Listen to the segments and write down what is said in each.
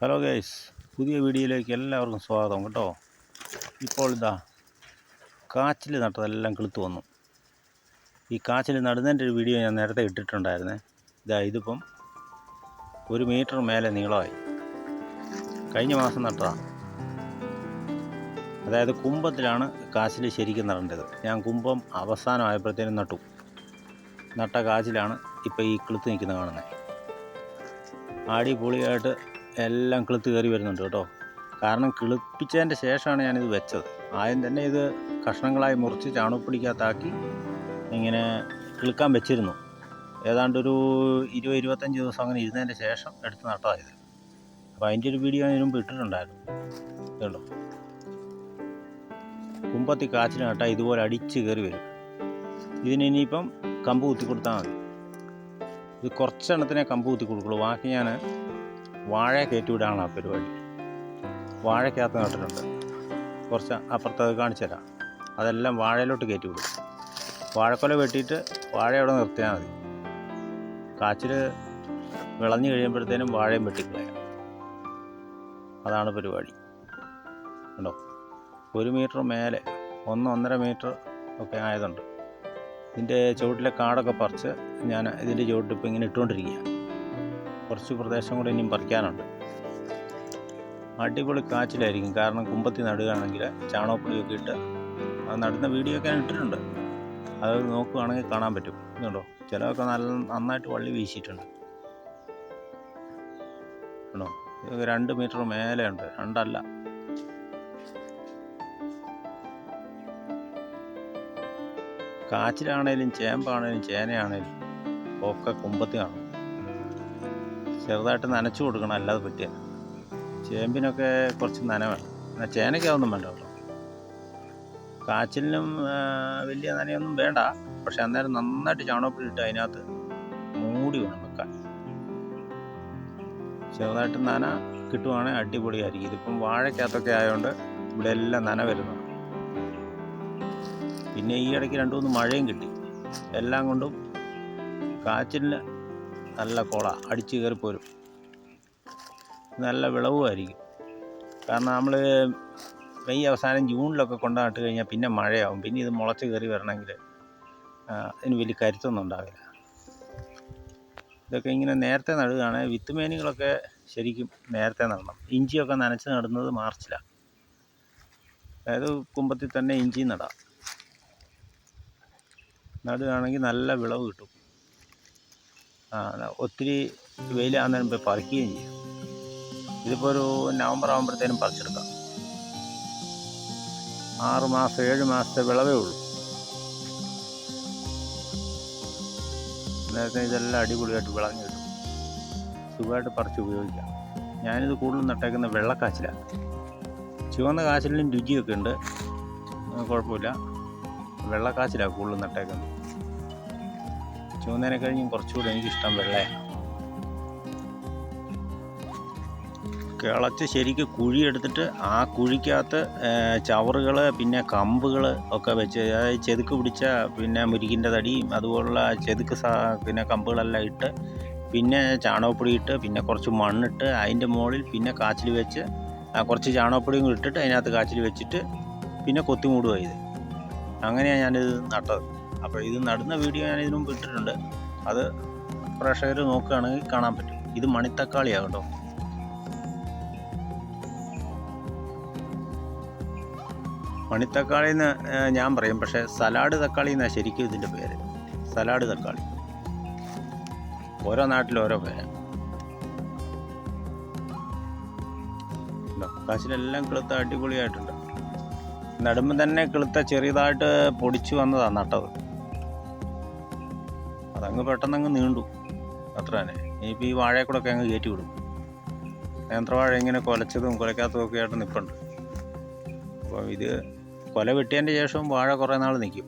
Hello guys പുതിയ വീഡിയോയിലേക്ക് എല്ലാവർക്കും സ്വാഗതം. കേട്ടോ? ഇപ്പോൾ ഇതാ കാച്ചിൽ നട്ടതെല്ലാം കിളുത്ത് വന്നു. ഈ കാച്ചിൽ നടുന്നതിന്റെ ഒരു വീഡിയോ ഞാൻ നേരത്തെ ഇട്ടിട്ടുണ്ടായിരുന്നേ. ഇതാ ഇതിപ്പം ഒരു മീറ്റർ മേലെ നീളമായി. കഴിഞ്ഞ മാസം നട്ടതാണ് അതായത് കുംഭത്തിലാണ് കാച്ചിൽ ശരിക്കും നടേണ്ടത്. ഞാൻ കുംഭം അവസാനമായപ്പോഴത്തേനും നട്ടു. നട്ട കാച്ചിലാണ് ഇപ്പോൾ ഈ കിളുത്ത് നിൽക്കുന്ന കാണുന്നത്. അടിപൊളിയായിട്ട് എല്ലാം കിളുത്ത് കയറി വരുന്നുണ്ട് കേട്ടോ. കാരണം കിളിപ്പിച്ചതിന്റെ ശേഷമാണ് ഞാനിത് വെച്ചത്. ആദ്യം തന്നെ ഇത് കഷ്ണങ്ങളായി മുറിച്ച് ചാണകപ്പൊടിക്കകത്താക്കി ഇങ്ങനെ കിളുക്കാൻ വെച്ചിരുന്നു. ഏതാണ്ടൊരു ഇരുപത് ഇരുപത്തഞ്ച് ദിവസം അങ്ങനെ ഇരുന്നതിന്റെ ശേഷം എടുത്ത് നട്ടതായത്. അപ്പോൾ അതിന്റെ ഒരു വീഡിയോ ഞാൻ മുമ്പ് ഇട്ടിട്ടുണ്ടായിരുന്നു. കേട്ടോ കുമ്പത്തി കാച്ചിൽ നട്ടാൽ ഇതുപോലെ അടിച്ച് കയറി വരും. ഇതിന് ഇനിയിപ്പം കമ്പ് കുത്തി കൊടുത്താൽ മതി. ഇത് കുറച്ചെണ്ണത്തിനെ കമ്പ് കുത്തി കൊടുക്കുള്ളൂ. ബാക്കി ഞാൻ വാഴ കയറ്റിവിടാണ് ആ പരിപാടി. വാഴക്കകത്ത് നട്ടിട്ടുണ്ട്. കുറച്ച് അപ്പുറത്ത് അത് കാണിച്ചു തരാം. അതെല്ലാം വാഴയിലോട്ട് കയറ്റി വിടും വാഴക്കൊല വെട്ടിയിട്ട് വാഴ അവിടെ നിർത്തിയാൽ മതി. കാച്ചിൽ വിളഞ്ഞു കഴിയുമ്പോഴത്തേനും വാഴയും വെട്ടിക്കളയാം. അതാണ് പരിപാടി. ഉണ്ടോ ഒരു മീറ്റർ മേലെ ഒന്ന് ഒന്നര മീറ്റർ ഒക്കെ ആയതുണ്ട് ഇതിന്റെ ചുവട്ടിലെ കാടൊക്കെ പറിച്ച് ഞാൻ ഇതിന്റെ ചുവട്ടിൽ ഇപ്പോൾ ഇങ്ങനെ ഇട്ടുകൊണ്ടിരിക്കുക കുറച്ച് പ്രദേശം കൂടെ ഇനിയും പറിക്കാനുണ്ട്. അടിപൊളി കാച്ചിലായിരിക്കും. കാരണം കുമ്പത്തി നടുകയാണെങ്കിൽ ചാണകപ്പൊടിയൊക്കെ ഇട്ട് അത് നടുന്ന വീഡിയോ ഒക്കെ ഞാൻ ഇട്ടിട്ടുണ്ട്. അത് നോക്കുകയാണെങ്കിൽ കാണാൻ പറ്റും. ഇതുണ്ടോ? ചിലതൊക്കെ നല്ല നന്നായിട്ട് വള്ളി വീശിയിട്ടുണ്ട്. ഉണ്ടോ? ഇതൊക്കെ രണ്ട് മീറ്റർ മേലെ ഉണ്ട് രണ്ടല്ല. കാച്ചിലാണേലും ചേമ്പാണേലും ചേനയാണേലും ഒക്കെ കുമ്പത്തി കാണും. ചെറുതായിട്ട് നനച്ചു കൊടുക്കണം അല്ലാതെ പറ്റിയ ചേമ്പിനൊക്കെ കുറച്ച് നന വേണം. എന്നാൽ ചേനയ്ക്കാവൊന്നും വേണ്ട കേട്ടോ. കാച്ചിലിനും വലിയ നനയൊന്നും വേണ്ട. പക്ഷെ അന്നേരം നന്നായിട്ട് ചാണകപ്പൊടി ഇട്ട് അതിനകത്ത് മൂടി വേണം വെക്കാൻ. ചെറുതായിട്ട് നന കിട്ടുവാണെങ്കിൽ അടിപൊളിയായിരിക്കും. ഇതിപ്പം വാഴയ്ക്കകത്തൊക്കെ ആയതുകൊണ്ട് ഇവിടെ എല്ലാം നന വരുന്നതാണ്. പിന്നെ ഈ ഇടയ്ക്ക് രണ്ടു മൂന്ന് മഴയും കിട്ടി. എല്ലാം കൊണ്ടും കാച്ചിലിന് നല്ല കുള അടിച്ച് പോരും. നല്ല വിളവുമായിരിക്കും. കാരണം നമ്മൾ മെയ് അവസാനം ജൂണിലൊക്കെ കൊണ്ടാട്ട് കഴിഞ്ഞാൽ പിന്നെ മഴയാവും. പിന്നെ ഇത് മുളച്ച് കയറി വരണമെങ്കിൽ അതിന് വലിയ കരുത്തൊന്നും ഉണ്ടാവില്ല. ഇതൊക്കെ ഇങ്ങനെ നേരത്തെ നടുകയാണെങ്കിൽ വിത്തുമേനികളൊക്കെ ശരിക്കും നേരത്തെ നടണം. ഇഞ്ചിയൊക്കെ നനച്ച് നടുന്നത് മാർച്ചിലാണ് അതായത് കുമ്പത്തിൽ തന്നെ ഇഞ്ചി നടാം. നടുകയാണെങ്കിൽ നല്ല വിളവ് കിട്ടും. ഒത്തിരി വെയിലാകുന്നതിന് മുമ്പ് പറിക്കുകയും ചെയ്യും. ഇതിപ്പോൾ ഒരു നവംബർ ആകുമ്പോഴത്തേനും പറിച്ചെടുക്കാം. ആറ് മാസം ഏഴ് മാസത്തെ വിളവേ ഉള്ളൂ. നേരത്തെ ഇതെല്ലാം അടിപൊളിയായിട്ട് വിളഞ്ഞു കിട്ടും. സുഖമായിട്ട് പറിച്ച് ഉപയോഗിക്കാം. ഞാനിത് കൂടുതലും നട്ടേക്കുന്ന വെള്ളക്കാച്ചിലാണ് ചുവന്ന കാച്ചിലിനും രുചിയൊക്കെ ഉണ്ട്. കുഴപ്പമില്ല. വെള്ളക്കാച്ചിലാണ് കൂടുതലും നട്ടേക്കുന്നത്. ചുവന്നതിനെ കഴിഞ്ഞും കുറച്ചുകൂടി എനിക്കിഷ്ടം വെള്ളയാണ് കിളച്ച് ശരിക്ക് കുഴി എടുത്തിട്ട് ആ കുഴിക്കകത്ത് ചവറുകൾ പിന്നെ കമ്പുകൾ ഒക്കെ വെച്ച് അതായത് ചെതുക്ക് പിടിച്ച പിന്നെ മുരിക്കിന്റെ തടിയും അതുപോലുള്ള ചെതുക്ക് പിന്നെ കമ്പുകളെല്ലാം ഇട്ട് പിന്നെ ചാണകപ്പൊടി ഇട്ട് പിന്നെ കുറച്ച് മണ്ണിട്ട് അതിന്റെ മുകളിൽ പിന്നെ കാച്ചിൽ വെച്ച് കുറച്ച് ചാണകപ്പൊടിയും ഇട്ടിട്ട് അതിനകത്ത് കാച്ചിൽ വെച്ചിട്ട് പിന്നെ കൊത്തിമൂടുക ഇത്. അങ്ങനെയാണ് ഞാനിത് നട്ടത്. അപ്പോൾ ഇത് നടുന്ന വീഡിയോ ഞാൻ ഇതിനു മുമ്പ് ഇട്ടിട്ടുണ്ട്. അത് പ്രേക്ഷകർ നോക്കുകയാണെങ്കിൽ കാണാൻ പറ്റും. ഇത് മണിത്തക്കാളിയാണ് കേട്ടോ മണിത്തക്കാളി എന്ന് ഞാൻ പറയും. പക്ഷേ സലാഡ് തക്കാളി എന്നാണ് ശരിക്കും ഇതിന്റെ പേര്. സലാഡ് തക്കാളി. ഓരോ നാട്ടിലും ഓരോ പേരാണ് കാശിലെല്ലാം കിളുത്ത അടിപൊളിയായിട്ടുണ്ട്. നടുമ്പം തന്നെ കിളുത്ത ചെറിയതായിട്ട് പൊടിച്ചു വന്നതാണ് നട്ടത്. അതങ്ങ് പെട്ടെന്നങ്ങ് നീണ്ടു. അത്ര തന്നെ ഇനിയിപ്പോൾ ഈ വാഴയെ ഒക്കെ അങ്ങ് കയറ്റി വിടും. നേന്ത്രവാഴ ഇങ്ങനെ കൊലച്ചതും കൊലക്കാത്തതും ഒക്കെ ആയിട്ട് നിൽപ്പുണ്ട് അപ്പോൾ ഇത് കൊല വെട്ടിയതിന്റെ ശേഷവും വാഴ കുറേ നാൾ നിൽക്കും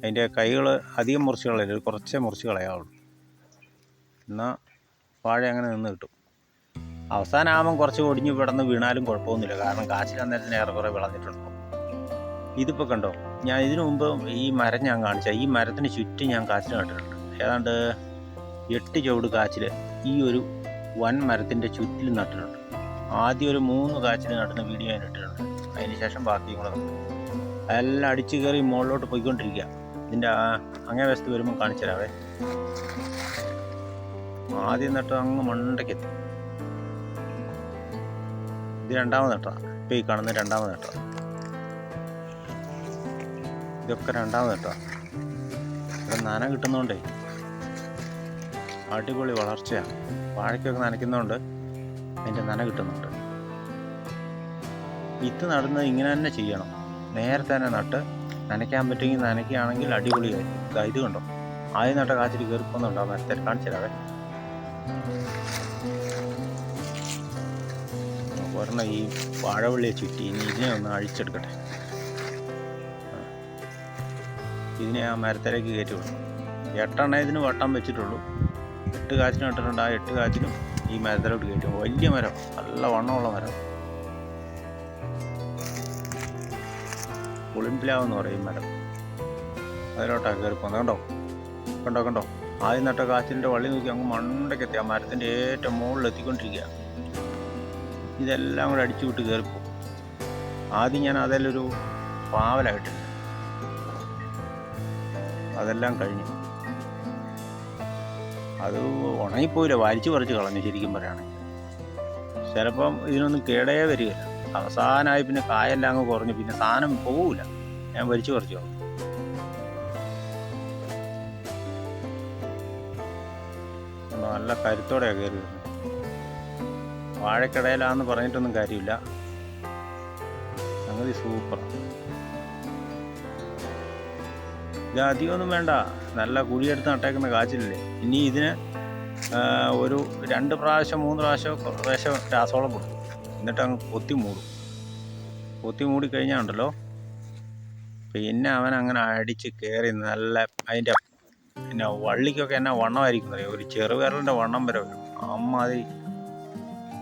അതിന്റെ കൈകൾ അധികം മുറിച്ച് കളയില്ല കുറച്ചേ മുറിച്ച് കളയാവുള്ളൂ എന്നാൽ വാഴ അങ്ങനെ നിന്ന് കിട്ടും. അവസാനമാകുമ്പം കുറച്ച് ഒടിഞ്ഞ് പെടന്ന് വീണാലും കുഴപ്പമൊന്നുമില്ല. കാരണം കാച്ചിൽ അന്നേരത്തിന് ഏറെക്കുറെ വിളഞ്ഞിട്ടുണ്ടാവും ഇതിപ്പോൾ കണ്ടോ? ഞാൻ ഇതിനു മുമ്പ് ഈ മരം ഞാൻ കാണിച്ച ഈ മരത്തിന് ചുറ്റും ഞാൻ കാച്ചിൽ നട്ടിട്ടുണ്ട്. ഏതാണ്ട് എട്ട് ചുവട് കാച്ചിൽ ഈ ഒരു വൻ മരത്തിന്റെ ചുറ്റിൽ നട്ടിട്ടുണ്ട്. ആദ്യം ഒരു മൂന്ന് കാച്ചിൽ നട്ടുന്ന വീഡിയോ ഞാൻ ഇട്ടിട്ടുണ്ട്. അതിന് ശേഷം ബാക്കിയും കൂടെ നട്ടു എല്ലാം അടിച്ചു കയറി മുകളിലോട്ട് പോയിക്കൊണ്ടിരിക്കുക. ഇതിന്റെ അങ്ങേ വശത്ത് വരുമ്പോൾ കാണിച്ചു തരാവേ. ആദ്യം നട്ടത് അങ്ങ് മണ്ടയ്ക്കെത്തി ഇത് രണ്ടാമത് നട്ടതാണ് ഇപ്പം ഈ കാണുന്ന രണ്ടാമത് നട്ട ഇതൊക്കെ രണ്ടാമത് കേട്ടോ. ഇവിടെ നന കിട്ടുന്നോണ്ടേ അടിപൊളി വളർച്ചയാണ്. വാഴയ്ക്കൊക്കെ നനയ്ക്കുന്നതുകൊണ്ട് അതിന്റെ നന കിട്ടുന്നുണ്ട്. വിത്ത് നടുന്നത് ഇങ്ങനെ തന്നെ ചെയ്യണം. നേരത്തെ തന്നെ നട്ട് നനയ്ക്കാൻ പറ്റുമെങ്കിൽ നനയ്ക്കുകയാണെങ്കിൽ അടിപൊളിയായിരിക്കും. ഇതാ കണ്ടോ? ആദ്യം നട്ട കാച്ചിരി കയറിപ്പോന്നുണ്ടോ മരത്തെ കാണിച്ചു തരാവേ ഒരെണ്ണം ഈ വാഴവള്ളിയെ ചുറ്റി ഇനി ഇതിനെ ഒന്ന് അഴിച്ചെടുക്കട്ടെ. ഇതിനെ ആ മരത്തിലേക്ക് കയറ്റി വിടണം. എട്ടെണ്ണ ഇതിന് വട്ടം വെച്ചിട്ടുള്ളൂ. എട്ട് കാച്ചിന് ഇട്ടിട്ടുണ്ട്. ആ എട്ട് കാച്ചിനും ഈ മരത്തിലോട്ട് കയറ്റി വലിയ മരം. നല്ല വണ്ണമുള്ള മരം. പുളിമ്പിലാവ് പറയും മരം. അതിലോട്ടാണ് കയറി പോകുന്നത്. കണ്ടോ? കണ്ടോ കണ്ടോ? ആദ്യം നട്ട കാച്ചിന്റെ വള്ളി നോക്കി അങ്ങ് മണ്ടയ്ക്കെത്തി ആ മരത്തിന്റെ ഏറ്റവും മുകളിൽ എത്തിക്കൊണ്ടിരിക്കുക ഇതെല്ലാം കൂടെ അടിച്ചു വിട്ട് കയറിപ്പോ ആദ്യം ഞാൻ അതിലൊരു പാവലായിട്ടുണ്ട് അതെല്ലാം കഴിഞ്ഞു. അത് ഉണങ്ങിപ്പോയില്ല. വലിച്ചു പറിച്ച് കളഞ്ഞു ശരിക്കും പറയുകയാണെങ്കിൽ. ചിലപ്പം ഇതിനൊന്നും കേടേ വരികയില്ല അവസാനമായി പിന്നെ കായെല്ലാം അങ്ങ് കുറഞ്ഞു. പിന്നെ സാധനം പോവില്ല. ഞാൻ വലിച്ചു പറിച്ചു കളഞ്ഞു. നല്ല കരുത്തോടെയാണ് കയറി വരുന്നത് വാഴക്കടയിലാന്ന് പറഞ്ഞിട്ടൊന്നും കാര്യമില്ല. സംഗതി സൂപ്പർ ഇത് അധികമൊന്നും വേണ്ട. നല്ല കുഴിയെടുത്ത് നട്ടേക്കുന്ന കാച്ചിലല്ലേ? ഇനി ഇതിന് ഒരു രണ്ട് പ്രാവശ്യം മൂന്ന് പ്രാവശ്യം പ്രാവശ്യം രാസവളം കൊടുക്കും. എന്നിട്ട് അങ്ങ് കൊത്തി മൂടും. കൊത്തി മൂടി കഴിഞ്ഞാൽ ഉണ്ടല്ലോ? പിന്നെ അവൻ അങ്ങനെ അടിച്ച് കയറി നല്ല അതിന്റെ പിന്നെ വള്ളിക്കൊക്കെ എന്നാ വണ്ണമായിരിക്കും അറിയാം? ഒരു ചെറുവിരലിന്റെ വണ്ണം വരെ വരും. അമ്മാതിരി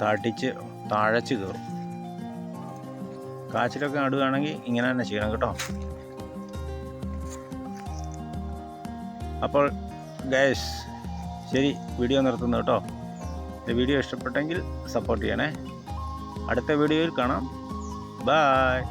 തടിച്ച് തഴച്ച് കയറും കാച്ചിലൊക്കെ നടുകയാണെങ്കിൽ ഇങ്ങനെ തന്നെ ചെയ്യണം കേട്ടോ. അപ്പോൾ ഗൈസ് ശരി വീഡിയോ നിർത്തുന്നു കേട്ടോ. വീഡിയോ ഇഷ്ടപ്പെട്ടെങ്കിൽ സപ്പോർട്ട് ചെയ്യണേ. അടുത്ത വീഡിയോയിൽ കാണാം. ബായ്